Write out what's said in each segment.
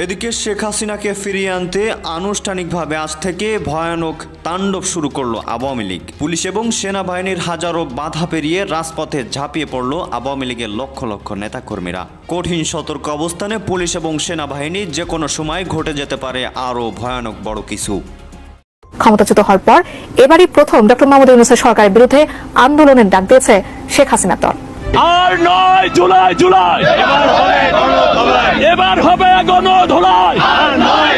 এদিকে শেখ হাসিনাকে ফিরিয়ে আনতে আনুষ্ঠানিকভাবে আজ থেকে ভয়ানক তাণ্ডব শুরু করল আওয়ামী লীগ। পুলিশ এবং সেনাবাহিনীর হাজারো বাধা পেরিয়ে রাজপথে ঝাঁপিয়ে পড়ল আওয়ামী লীগের লক্ষ লক্ষ নেতাকর্মীরা। কঠিন সতর্ক অবস্থানে পুলিশ এবং সেনাবাহিনী যে কোনো সময় ঘটে যেতে পারে আরও ভয়ানক বড় কিছু। ক্ষমতাচ্যুত হওয়ার পর এবারই প্রথম ডক্টর মোহাম্মদ ইউনুসের সরকারের বিরুদ্ধে আন্দোলনের ডাক দিয়েছে শেখ হাসিনা দল। আর নয় জুলাই জুলাই। এবার হবে গণধোলাই। জয়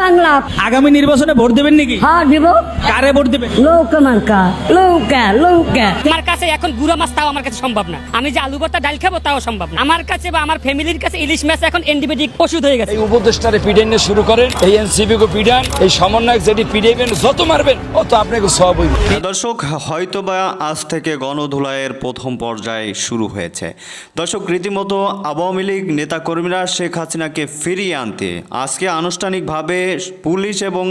বাংলা আগামী নির্বাচনে ভোট দেবেন নাকি? হ্যাঁ দিব। কারে ভোট দেবেন? লৌকা মার্কা লৌকা লৌকা আমার কাছে এখন গুড়া মাছ তাও আমার কাছে সম্ভব না। আমি যে আলু ভর্তা ডাল খাব তাও সম্ভব না। আমার কাছে বা আমার ফ্যামিলির কাছে ইলিশ মাছ এখন এন্টিবায়োটিক ওষুধ হয়ে গেছে। এই উপদেষ্টারে পিডাইনে শুরু করেন। এই এনসিপি কে পিডান এই সমন্বয়ক যেটি পিডাইবেন যত মারবেন অত আপনাকে সব হইবে। দর্শক হয়তোবা আজ থেকে গণধুলাইয়ের প্রথম পর্যায়ে শুরু হয়েছে। দর্শক রীতিমতো আওয়ামী লীগ নেতাকর্মীরা শেখ হাসিনাকে ফিরিয়ে আনতে আজকে আনুষ্ঠানিকভাবে পুলিশ এবং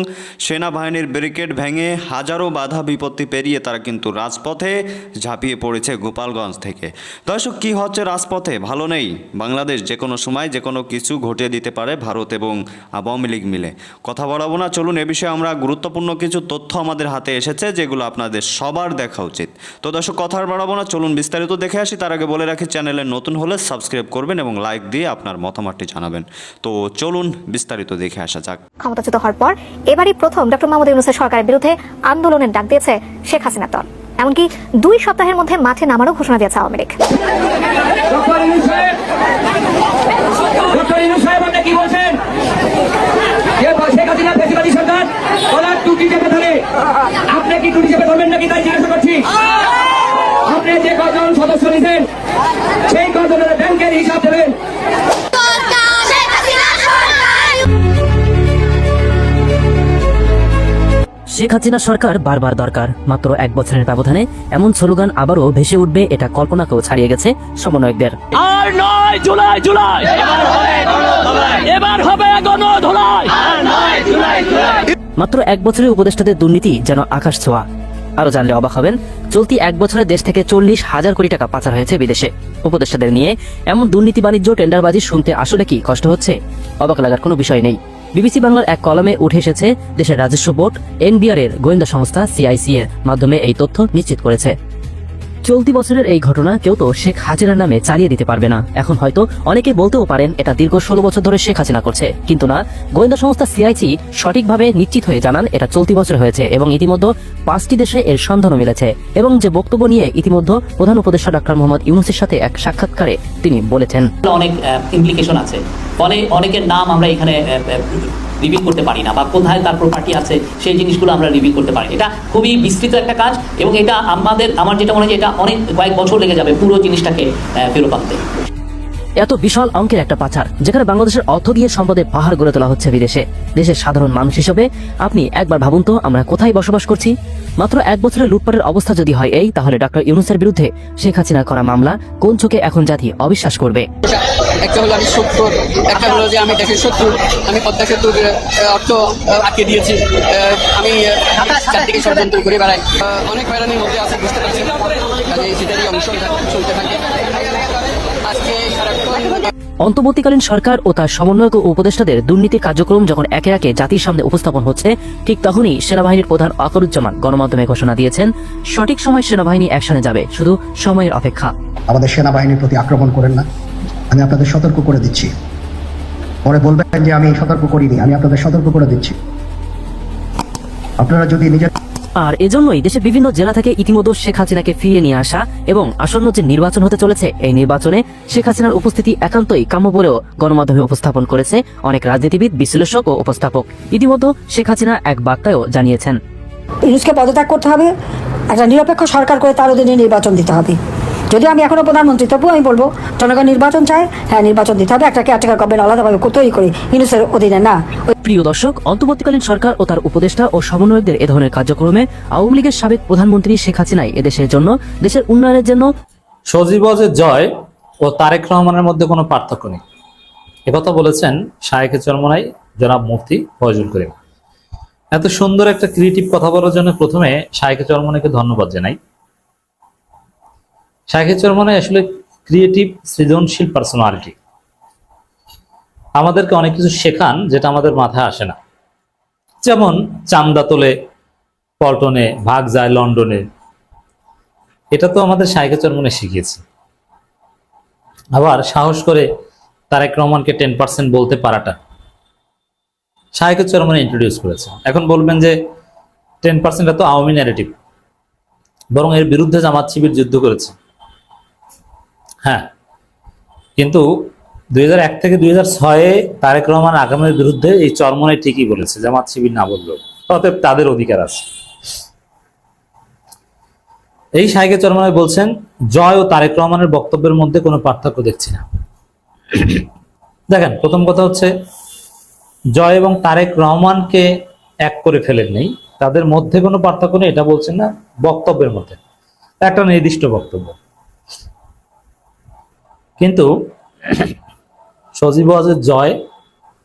সেনাবাহিনীর ব্যারিকেড ভেঙে হাজারো বাধা বিপত্তি পেরিয়ে তারা কিন্তু রাজপথে ঝাঁপিয়ে পড়েছে গোপালগঞ্জ থেকে। দর্শক, কি হচ্ছে রাজপথে? ভালো নেই? বাংলাদেশ যে কোনো সময় যে কোনো কিছু ঘটিয়ে দিতে পারে ভারত এবং আওয়ামী লীগ মিলে। কথা বলাবো না, চলুন এ বিষয়ে আমরা গুরুত্বপূর্ণ কিছু তথ্য আমাদের হাতে এসেছে যেগুলো আপনাদের সবার দেখা উচিত। তো দর্শক কথা বাড়াবো না, চলুন বিস্তারিত দেখে আসি। তার আগে বলে রাখি, চ্যানেলে নতুন হলে সাবস্ক্রাইব করবেন এবং লাইক দিয়ে আপনার মতামতটি জানাবেন। তো চলুন বিস্তারিত দেখে আসা যাক। ক্ষমতাচ্যুত হওয়ার পর এবারই প্রথম ডক্টর মাহমুদ ইউনুসের সরকারের বিরুদ্ধে আন্দোলনের ডাক দিয়েছে শেখ হাসিনা দল। এমনকি দুই সপ্তাহের মধ্যে মাঠে নামারও ঘোষণা দিয়েছে আওয়ামী লীগ। শেখ হাসিনা সরকার বারবার দরকার। মাত্র এক বছরের ব্যবধানে এমন স্লোগান আবারও ভেসে উঠবে এটা কল্পনাকেও ছাড়িয়ে গেছে সমন্বয়কদের। আর নয় জুলাই জুলাই। এবার হবে মাত্র এক বছরের উপদেষ্টাদের দুর্নীতি যেন আকাশ ছোঁয়া। আরও জানলে অবাক হবেন চলতি এক বছরে দেশ থেকে চল্লিশ হাজার কোটি টাকা পাচার হয়েছে বিদেশে। উপদেষ্টাদের নিয়ে এমন দুর্নীতি বাণিজ্য টেন্ডারবাজি শুনতে আসলে কি কষ্ট হচ্ছে? অবাক লাগার কোনো বিষয় নেই। বিবিসি বাংলার এক কলমে উঠে এসেছে দেশের রাজস্ব বোর্ড এনবিআর এর গোয়েন্দা সংস্থা সিআইসি এর মাধ্যমে এই তথ্য নিশ্চিত করেছে। চলতি বছরের এই ঘটনা কেউ তো শেখ হাসিনার নামে চালিয়ে দিতে পারবে না। এখন হয়তো অনেকে বলতেও পারেন, এটা দীর্ঘ ষোলো বছর ধরে শেখ হাসিনা করছে। কিন্তু না, গোয়েন্দা সংস্থা সিআইসি সঠিকভাবে নিশ্চিত হয়ে জানান, এটা চলতি বছর হয়েছে এবং ইতিমধ্যে পাঁচটি দেশে এর সন্ধানও মিলেছে। এবং যে বক্তব্য নিয়ে ইতিমধ্যে প্রধান উপদেষ্টা ডাক্তার মোহাম্মদ ইউনুসের সাথে এক সাক্ষাৎকারে তিনি বলেছেন। অনেক ইমপ্লিকেশন আছে। ফলে অনেকের নাম আমরা এখানে রিভিল করতে পারি না বা কোথায় তার প্রপার্টি আছে, সেই জিনিসগুলো আমরা রিভিল করতে পারি এটা খুবই বিস্তৃত একটা কাজ এবং এটা আমাদের, আমার যেটা মনে হয় এটা অনেক কয়েক বছর লেগে যাবে পুরো জিনিসটাকে ফেরত আনতে। এত বিশাল অঙ্কের একটা পাচার, যেখানে বাংলাদেশের অর্থ দিয়ে সম্পদে পাহাড় গড়ে তোলা হচ্ছে বিদেশে। দেশের সাধারণ মানুষ হিসেবে আপনি একবার ভাবুন তো আমরা কোথায় বসবাস করছি? মাত্র এক বছরের লুটপাটের অবস্থা যদি হয় এই তাহলে ডক্টর ইউনুসের বিরুদ্ধে শেখ হাসিনা করা মামলা কোন চোখে এখন জাতি অবিশ্বাস করবে? একটা হলো আমি শত্রু একটা হলো যে আমি দেশের শত্রু আমি পদ্মা সেতুর অর্থ আটকে দিয়েছি আমি চারদিকে ষড়যন্ত্র করে বেড়াই। অনেক হয়রানির মধ্যে আছে বুঝতে পারছি কাজে সেটারই অংশ চলতে থাকে। অন্তর্বর্তীকালীন সরকার ও তার সমন্বয়ক ও উপদেষ্টাদের দুর্নীতি কার্যক্রম যখন একে একে জাতির সামনে উপস্থাপন হচ্ছে, ঠিক তখনই সেনাবাহিনীর প্রধান আকরুজ্জামান গণমাধ্যমে ঘোষণা দিয়েছেন, সঠিক সময় সেনাবাহিনী অ্যাকশনে যাবে, শুধু সময়ের অপেক্ষা। আমাদের সেনাবাহিনীর প্রতি আক্রমণ করেন না। আমি আপনাদের সতর্ক করে দিচ্ছি। পরে বলবেন যে আমি সতর্ক করিনি, আমি আপনাদের সতর্ক করে দিচ্ছি। আপনারা যদি নিজের আর এজন্যই দেশের বিভিন্ন জেলা থেকে ইতিমধ্যে শেখ হাসিনাকে ফিরিয়ে নিয়ে আসা এবং আসন্ন যে নির্বাচন হতে চলেছে, এই নির্বাচনে শেখ হাসিনার উপস্থিতি একান্তই কাম্য বলেও গণমাধ্যমে উপস্থাপন করেছে অনেক রাজনীতিবিদ, বিশ্লেষক ও উপস্থাপক। ইতিমধ্যে শেখ হাসিনা এক বার্তায়ও জানিয়েছেন। ইউনুসকে পদত্যাগ করতে হবে, একটা নিরপেক্ষ সরকার করে তার অধীনে নির্বাচন দিতে হবে। যদি আমি এখনও প্রধানমন্ত্রী তবুও আমি বলব, জনগণ নির্বাচন চায় হ্যাঁ নির্বাচন দিতে হবে একটা কেয়ারটেকার গভর্নমেন্ট আলাদাভাবে তৈরি করি, ইউনুসের অধীনে না। প্রিয় দর্শক, অন্তর্বর্তীকালীন সরকার ও তার উপদেষ্টা ও সমন্বয়কদের এ ধরনের কার্যক্রমে আওয়ামী লীগের সাবেক প্রধানমন্ত্রী শেখ হাসিনাই এদেশের জন্য, দেশের উন্নয়নের জন্য সজীবজের জয় ও তারেক রহমানের মধ্যে কোনো পার্থক্য নেই। একথা বলেছেন শায়েখে চরমনাই, জনাব মুফতি ফয়জুল করিম। এত সুন্দর একটা ক্রিয়েটিভ কথা বলার জন্য প্রথমে শায়েখে চরমনাইকে ধন্যবাদ জানাই। শায়েখে চরমনাই আসলে ক্রিয়েটিভ, সৃজনশীল পার্সোনালিটি আমাদেরকে অনেক কিছু শেখান যেটা আমাদের মাথায় আসে না। যেমন চান্দা তোলে, পল্টনে ভাগ যায়, লন্ডনে। এটা তো আমাদের সাইকে চরমনে শিখিয়েছে। আবার সাহস করে তারেক রহমানকে টেন পার্সেন্ট বলতে পারাটা সাইকে চরমনে ইন্ট্রোডিউস করেছে। এখন বলবেন যে টেন পার্সেন্ট তো আওয়ামী ন্যারেটিভ বরং এর বিরুদ্ধে জামাত শিবির যুদ্ধ করেছে। হ্যাঁ কিন্তু দুই থেকে দুই তারেক রহমান আগামের বিরুদ্ধে এই চরমনে ঠিকই বলেছে, জামাত শিবির না বললেও। অতএব তাদের অধিকার আছে। এই সাইকে চরমনে বলছেন, জয় ও তারেক রহমানের বক্তব্যের মধ্যে কোনো পার্থক্য দেখছি না। দেখেন, প্রথম কথা হচ্ছে, জয় এবং তারেক রহমানকে এক করে ফেলেন নেই। তাদের মধ্যে কোনো পার্থক্য নেই, এটা বলছেন না, বক্তব্যের মধ্যে। একটা নির্দিষ্ট বক্তব্য। কিন্তু সজীব ওয়াজের জয়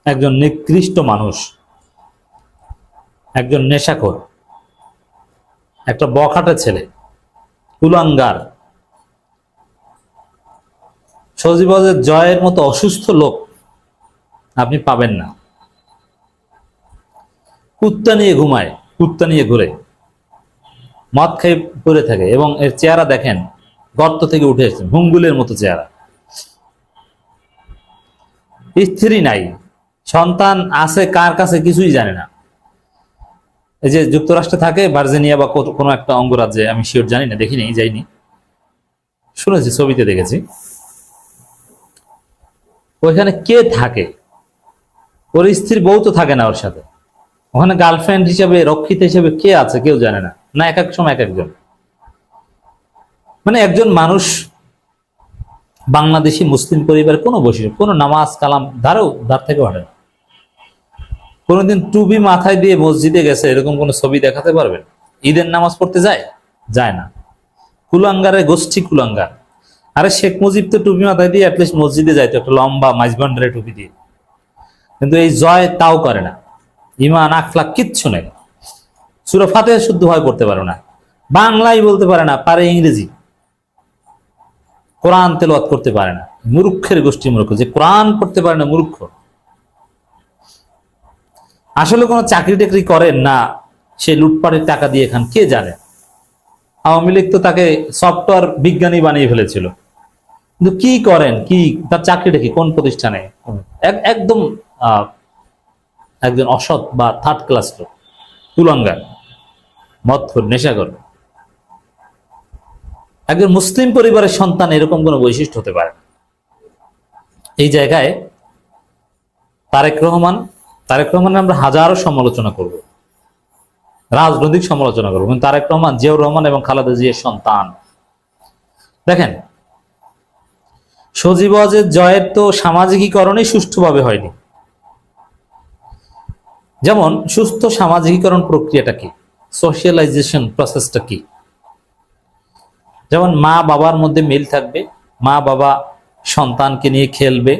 একজন নিকৃষ্ট মানুষ, একজন নেশাখোর, একটা বখাটা ছেলে, কুলাঙ্গার। সজীব ওয়াজের জয়ের মতো অসুস্থ লোক আপনি পাবেন না। কুত্তা নিয়ে ঘুমায়, কুত্তা নিয়ে ঘুরে। মদ খেয়ে পড়ে থাকে এবং এর চেহারা দেখেন, গর্ত থেকে উঠে এসেছে হুঙ্গুলের মতো চেহারা। স্ত্রী নাই। সন্তান আছে কার কাছে কিছুই জানে না। এই যে যুক্তরাষ্ট্রে থাকে, ভার্জিনিয়া বা কোনো একটা অঙ্গরাজ্যে, আমি শিওর জানি না দেখিনি যাইনি। শুনেছি, ছবিতে দেখেছি। ওইখানে কে থাকে? ওর স্ত্রীর বউ তো থাকে না ওর সাথে। ওখানে গার্লফ্রেন্ড হিসেবে, রক্ষিত হিসেবে কে আছে, কেউ জানে না। না, এক এক সময় এক একজন। মানে একজন মানুষ বাংলাদেশি মুসলিম পরিবারের কোনো বৈশিষ্ট্য, কোনো নামাজ, কালাম ধারেও ধার থেকে হাঁটে না। কোনোদিন টুপি মাথায় দিয়ে মসজিদে গেছে এরকম কোনো ছবি দেখাতে পারবেন ঈদের নামাজ পড়তে যায়? যায় না। কুলাঙ্গারে গোষ্ঠী কুলাঙ্গার। আরে শেখ মুজিব তো টুপি মাথায় দিয়ে অ্যাটলিস্ট মসজিদে যাইতো, একটা লম্বা মাইজবান্ডারে টুপি দিয়ে। কিন্তু এই জয় তাও করে না। ইমান আখলাক কিচ্ছু নেই। সুরফাতে শুদ্ধ হয় করতে পারে না। বাংলাই বলতে পারে না, পারে ইংরেজি। কোরআন তেলাওয়াত করতে পারে না। মূর্খের গোষ্ঠী মূর্খ। যে কোরআন পড়তে পারে না, মূর্খ। আসলে কোনো চাকরি টাকরি করেন না, সে লুটপাটের টাকা দিয়ে খান, কে জানে? আওয়ামী লীগ তো তাকে সফটওয়্যার বিজ্ঞানী বানিয়ে ফেলেছিল। কিন্তু কি করেন? কি, তার চাকরিটা কি? কোন প্রতিষ্ঠানে? এক- একদম একজন অসৎ বা থার্ড ক্লাস লোক। তুলঙ্গার মদখোর, নেশাখোর। একজন মুসলিম পরিবারের সন্তান এরকম কোনো বৈশিষ্ট্য হতে পারে এই জায়গায় তারেক রহমান, তারেক রহমানের আমরা হাজারো সমালোচনা করব। রাজনৈতিক সমালোচনা করব। কিন্তু তারেক রহমান, জিয়াউর রহমান এবং খালেদা জিয়ার সন্তান। দেখেন, সজীব ওয়াজের জয়ের তো সামাজিকীকরণই সুষ্ঠুভাবে হয়নি। যেমন, সুস্থ সামাজিকীকরণ প্রক্রিয়াটা কি? সোশিয়ালাইজেশন প্রসেসটা কি? যেমন মা বাবার মধ্যে মিল থাকবে, মা বাবা সন্তানকে নিয়ে খেলবে,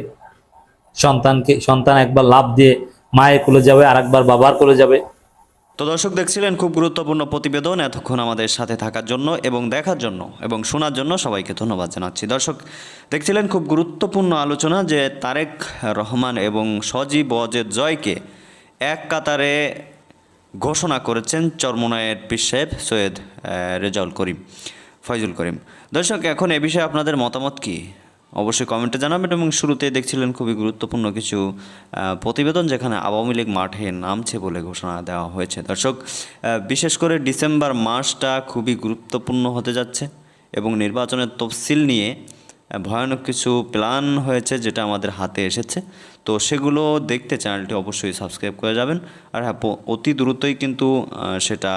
সন্তানকে, সন্তান একবার লাভ দিয়ে মায়ের কোলে যাবে আর একবার বাবার কোলে যাবে। তো দর্শক দেখছিলেন খুব গুরুত্বপূর্ণ প্রতিবেদন এতক্ষণ আমাদের সাথে থাকার জন্য এবং দেখার জন্য এবং শোনার জন্য সবাইকে ধন্যবাদ জানাচ্ছি। দর্শক দেখছিলেন খুব গুরুত্বপূর্ণ আলোচনা যে তারেক রহমান এবং সজীব অজেদ জয়কে এক কাতারে ঘোষণা করেছেন চরমনায়ের পীর সাহেব সৈয়দ রেজাউল করিম। ফয়জুল করিম। দর্শক, এখন এ বিষয়ে আপনাদের মতামত কি? অবশ্যই কমেন্টে জানাবেন এবং শুরুতে দেখছিলেন খুবই গুরুত্বপূর্ণ কিছু প্রতিবেদন যেখানে আওয়ামী লীগ মাঠে নামছে বলে ঘোষণা দেওয়া হয়েছে। দর্শক বিশেষ করে ডিসেম্বর মাসটা খুবই গুরুত্বপূর্ণ হতে যাচ্ছে এবং নির্বাচনের তফসিল নিয়ে ভয়ানক কিছু প্ল্যান হয়েছে যেটা আমাদের হাতে এসেছে। তো সেগুলো দেখতে চ্যানেলটি অবশ্যই সাবস্ক্রাইব করে যাবেন। আর হ্যাঁ অতি দ্রুতই কিন্তু সেটা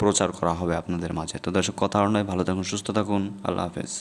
প্রচার করা হবে আপনাদের মাঝে। তো দর্শক, কথা আর নয়। ভালো থাকুন, সুস্থ থাকুন। আল্লাহ হাফেজ।